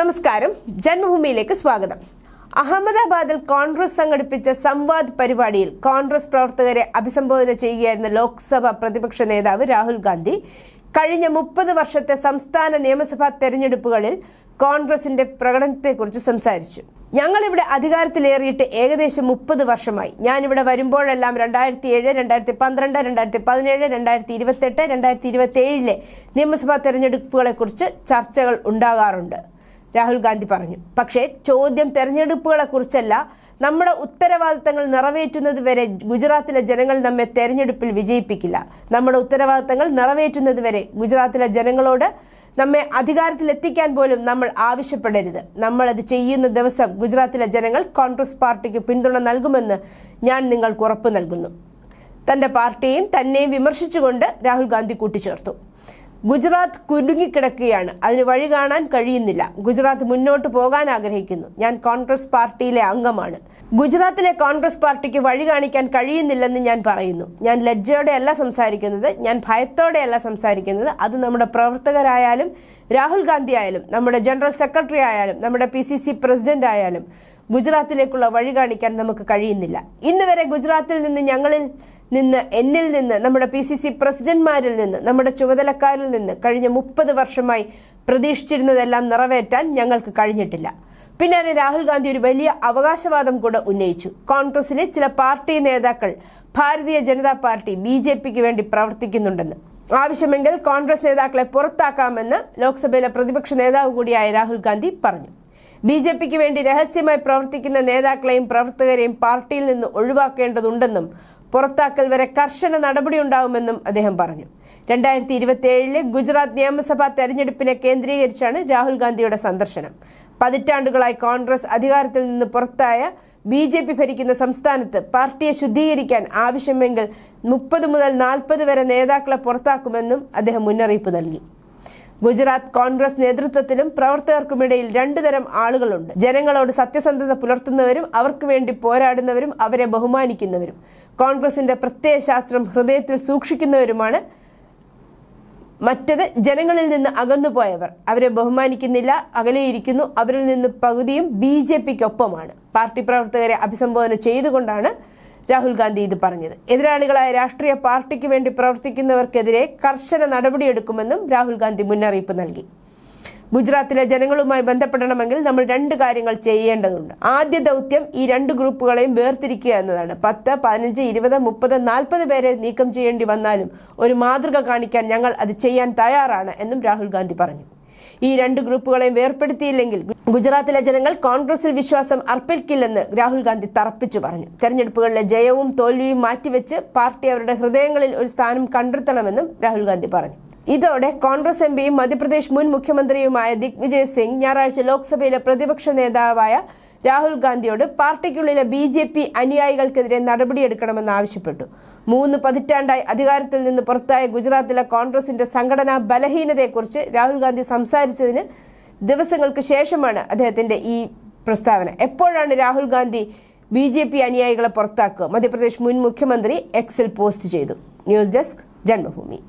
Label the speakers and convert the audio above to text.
Speaker 1: നമസ്കാരം. ജന്മഭൂമിയിലേക്ക് സ്വാഗതം. അഹമ്മദാബാദിൽ കോൺഗ്രസ് സംഘടിപ്പിച്ച സംവാദ് പരിപാടിയിൽ കോൺഗ്രസ് പ്രവർത്തകരെ അഭിസംബോധന ചെയ്യുകയായിരുന്ന ലോക്സഭ പ്രതിപക്ഷ നേതാവ് രാഹുൽ ഗാന്ധി കഴിഞ്ഞ മുപ്പത് വർഷത്തെ സംസ്ഥാന നിയമസഭാ തെരഞ്ഞെടുപ്പുകളിൽ കോൺഗ്രസിന്റെ പ്രകടനത്തെക്കുറിച്ച് സംസാരിച്ചു. ഞങ്ങളിവിടെ അധികാരത്തിലേറിയിട്ട് ഏകദേശം മുപ്പത് വർഷമായി. ഞാനിവിടെ വരുമ്പോഴെല്ലാം രണ്ടായിരത്തി ഏഴ് രണ്ടായിരത്തി പന്ത്രണ്ട് രണ്ടായിരത്തി പതിനേഴ് രണ്ടായിരത്തി ഇരുപത്തെട്ട് രണ്ടായിരത്തി ഇരുപത്തി ഏഴിലെ നിയമസഭാ തെരഞ്ഞെടുപ്പുകളെക്കുറിച്ച് ചർച്ചകൾ ഉണ്ടാകാറുണ്ട്. രാഹുൽ ഗാന്ധി പറഞ്ഞു. പക്ഷേ ചോദ്യം തെരഞ്ഞെടുപ്പുകളെ കുറിച്ചല്ല നമ്മുടെ ഉത്തരവാദിത്തങ്ങൾ നിറവേറ്റുന്നത് വരെ ഗുജറാത്തിലെ ജനങ്ങൾ നമ്മെ തെരഞ്ഞെടുപ്പിൽ വിജയിപ്പിക്കില്ല. നമ്മുടെ ഉത്തരവാദിത്തങ്ങൾ നിറവേറ്റുന്നത് വരെ ഗുജറാത്തിലെ ജനങ്ങളോട് നമ്മെ അധികാരത്തിലെത്തിക്കാൻ പോലും നമ്മൾ ആവശ്യപ്പെടരുത്. നമ്മൾ അത് ചെയ്യുന്ന ദിവസം ഗുജറാത്തിലെ ജനങ്ങൾ കോൺഗ്രസ് പാർട്ടിക്ക് പിന്തുണ നൽകുമെന്ന് ഞാൻ നിങ്ങൾക്ക് ഉറപ്പ് നൽകുന്നു. തന്റെ പാർട്ടിയെയും തന്നെയും വിമർശിച്ചുകൊണ്ട് രാഹുൽ ഗാന്ധി കൂട്ടിച്ചേർത്തു. ഗുജറാത്ത് കുലുങ്ങിക്കിടക്കുകയാണ് അതിന് വഴി കാണാൻ കഴിയുന്നില്ല. ഗുജറാത്ത് മുന്നോട്ട് പോകാൻ ആഗ്രഹിക്കുന്നു. ഞാൻ കോൺഗ്രസ് പാർട്ടിയിലെ അംഗമാണ്. ഗുജറാത്തിലെ കോൺഗ്രസ് പാർട്ടിക്ക് വഴി കാണിക്കാൻ കഴിയുന്നില്ലെന്ന് ഞാൻ പറയുന്നു. ഞാൻ ലജ്ജയോടെ അല്ല സംസാരിക്കുന്നത്. ഞാൻ ഭയത്തോടെയല്ല സംസാരിക്കുന്നത്. അത് നമ്മുടെ പ്രവർത്തകരായാലും രാഹുൽ ഗാന്ധി ആയാലും നമ്മുടെ ജനറൽ സെക്രട്ടറി ആയാലും നമ്മുടെ പി സി സി പ്രസിഡന്റ് ആയാലും ഗുജറാത്തിലേക്കുള്ള വഴി കാണിക്കാൻ നമുക്ക് കഴിയുന്നില്ല. ഇന്ന് വരെ ഗുജറാത്തിൽ നിന്ന് ഞങ്ങളിൽ നിന്ന് എന്നിൽ നിന്ന് നമ്മുടെ പി സി സി പ്രസിഡന്റ്മാരിൽ നിന്ന് നമ്മുടെ ചുമതലക്കാരിൽ നിന്ന് കഴിഞ്ഞ മുപ്പത് വർഷമായി പ്രതീക്ഷിച്ചിരുന്നതെല്ലാം നിറവേറ്റാൻ ഞങ്ങൾക്ക് കഴിഞ്ഞിട്ടില്ല. പിന്നാലെ രാഹുൽ ഗാന്ധി ഒരു വലിയ അവകാശവാദം കൂടെ ഉന്നയിച്ചു. കോൺഗ്രസിലെ ചില പാർട്ടി നേതാക്കൾ Bharatiya Janata party B J പിക്ക് വേണ്ടി പ്രവർത്തിക്കുന്നുണ്ടെന്ന്. ആവശ്യമെങ്കിൽ കോൺഗ്രസ് നേതാക്കളെ പുറത്താക്കാമെന്ന് ലോക്സഭയിലെ പ്രതിപക്ഷ നേതാവ് കൂടിയായ രാഹുൽ ഗാന്ധി പറഞ്ഞു. ബി ജെ പിക്ക് വേണ്ടി രഹസ്യമായി പ്രവർത്തിക്കുന്ന നേതാക്കളെയും പ്രവർത്തകരെയും പാർട്ടിയിൽ നിന്ന് ഒഴിവാക്കേണ്ടതുണ്ടെന്നും പുറത്താക്കൽ വരെ കർശന നടപടിയുണ്ടാവുമെന്നും അദ്ദേഹം പറഞ്ഞു. രണ്ടായിരത്തി ഇരുപത്തി ഏഴിലെ ഗുജറാത്ത് നിയമസഭാ തെരഞ്ഞെടുപ്പിനെ കേന്ദ്രീകരിച്ചാണ് രാഹുൽ ഗാന്ധിയുടെ സന്ദർശനം. പതിറ്റാണ്ടുകളായി കോൺഗ്രസ് അധികാരത്തിൽ നിന്ന് പുറത്തായ ബി ജെ പി ഭരിക്കുന്ന സംസ്ഥാനത്ത് പാർട്ടിയെ ശുദ്ധീകരിക്കാൻ ആവശ്യമെങ്കിൽ മുപ്പത് മുതൽ നാൽപ്പത് വരെ നേതാക്കളെ പുറത്താക്കുമെന്നും അദ്ദേഹം മുന്നറിയിപ്പ് നൽകി. ഗുജറാത്ത് കോൺഗ്രസ് നേതൃത്വത്തിലും പ്രവർത്തകർക്കുമിടയിൽ രണ്ടുതരം ആളുകളുണ്ട്. ജനങ്ങളോട് സത്യസന്ധത പുലർത്തുന്നവരും അവർക്ക് വേണ്ടി പോരാടുന്നവരും അവരെ ബഹുമാനിക്കുന്നവരും. കോൺഗ്രസിന്റെ പ്രത്യയശാസ്ത്രം ഹൃദയത്തിൽ സൂക്ഷിക്കുന്നവരുമാണ് മറ്റത് ജനങ്ങളിൽ നിന്ന് അകന്നുപോയവർ. അവരെ ബഹുമാനിക്കുന്നില്ല അകലെയിരിക്കുന്നു അവരിൽ നിന്ന് പകുതിയും ബി ജെ പിക്കൊപ്പമാണ്. പാർട്ടി പ്രവർത്തകരെ അഭിസംബോധന ചെയ്തുകൊണ്ടാണ് രാഹുൽ ഗാന്ധി ഇത് പറഞ്ഞത്. എതിരാളികളായ രാഷ്ട്രീയ പാർട്ടിക്ക് വേണ്ടി പ്രവർത്തിക്കുന്നവർക്കെതിരെ കർശന നടപടിയെടുക്കുമെന്നും രാഹുൽ ഗാന്ധി മുന്നറിയിപ്പ് നൽകി. ഗുജറാത്തിലെ ജനങ്ങളുമായി ബന്ധപ്പെടണമെങ്കിൽ നമ്മൾ രണ്ട് കാര്യങ്ങൾ ചെയ്യേണ്ടതുണ്ട്. ആദ്യ ദൗത്യം ഈ രണ്ട് ഗ്രൂപ്പുകളെയും വേർതിരിക്കുക എന്നതാണ്. പത്ത് പതിനഞ്ച് ഇരുപത് മുപ്പത് നാൽപ്പത് പേരെ നീക്കം ചെയ്യേണ്ടി വന്നാലും ഒരു മാതൃക കാണിക്കാൻ ഞങ്ങൾ അത് ചെയ്യാൻ തയ്യാറാണ് എന്നും രാഹുൽ ഗാന്ധി പറഞ്ഞു. ഈ രണ്ട് ഗ്രൂപ്പുകളെയും വേർപ്പെടുത്തിയില്ലെങ്കിൽ ഗുജറാത്തിലെ ജനങ്ങൾ കോൺഗ്രസിൽ വിശ്വാസം അർപ്പിക്കില്ലെന്ന് രാഹുൽ ഗാന്ധി തറപ്പിച്ചു പറഞ്ഞു. തെരഞ്ഞെടുപ്പുകളിലെ ജയവും തോൽവിയും മാറ്റിവെച്ച് പാർട്ടി അവരുടെ ഹൃദയങ്ങളിൽ ഒരു സ്ഥാനം കണ്ടെത്തണമെന്നും രാഹുൽ ഗാന്ധി പറഞ്ഞു. ഇതോടെ കോൺഗ്രസ് എം പിയും മധ്യപ്രദേശ് മുൻ മുഖ്യമന്ത്രിയുമായ ദിഗ്വിജയ് സിംഗ് ഞായറാഴ്ച ലോക്സഭയിലെ പ്രതിപക്ഷ നേതാവായ രാഹുൽ ഗാന്ധിയോട് പാർട്ടിക്കുള്ളിലെ ബി ജെ പി അനുയായികൾക്കെതിരെ നടപടിയെടുക്കണമെന്ന് ആവശ്യപ്പെട്ടു. മൂന്ന് പതിറ്റാണ്ടായി അധികാരത്തിൽ നിന്ന് പുറത്തായ ഗുജറാത്തിലെ കോൺഗ്രസിന്റെ സംഘടനാ ബലഹീനതയെക്കുറിച്ച് രാഹുൽ ഗാന്ധി സംസാരിച്ചതിന് ദിവസങ്ങൾക്ക് ശേഷമാണ് അദ്ദേഹത്തിന്റെ ഈ പ്രസ്താവന. എപ്പോഴാണ് Rahul Gandhi B J P അനുയായികളെ പുറത്താക്കുക? മധ്യപ്രദേശ് മുൻ മുഖ്യമന്ത്രി എക്സിൽ പോസ്റ്റ് ചെയ്തു. News desk Janmabhumi.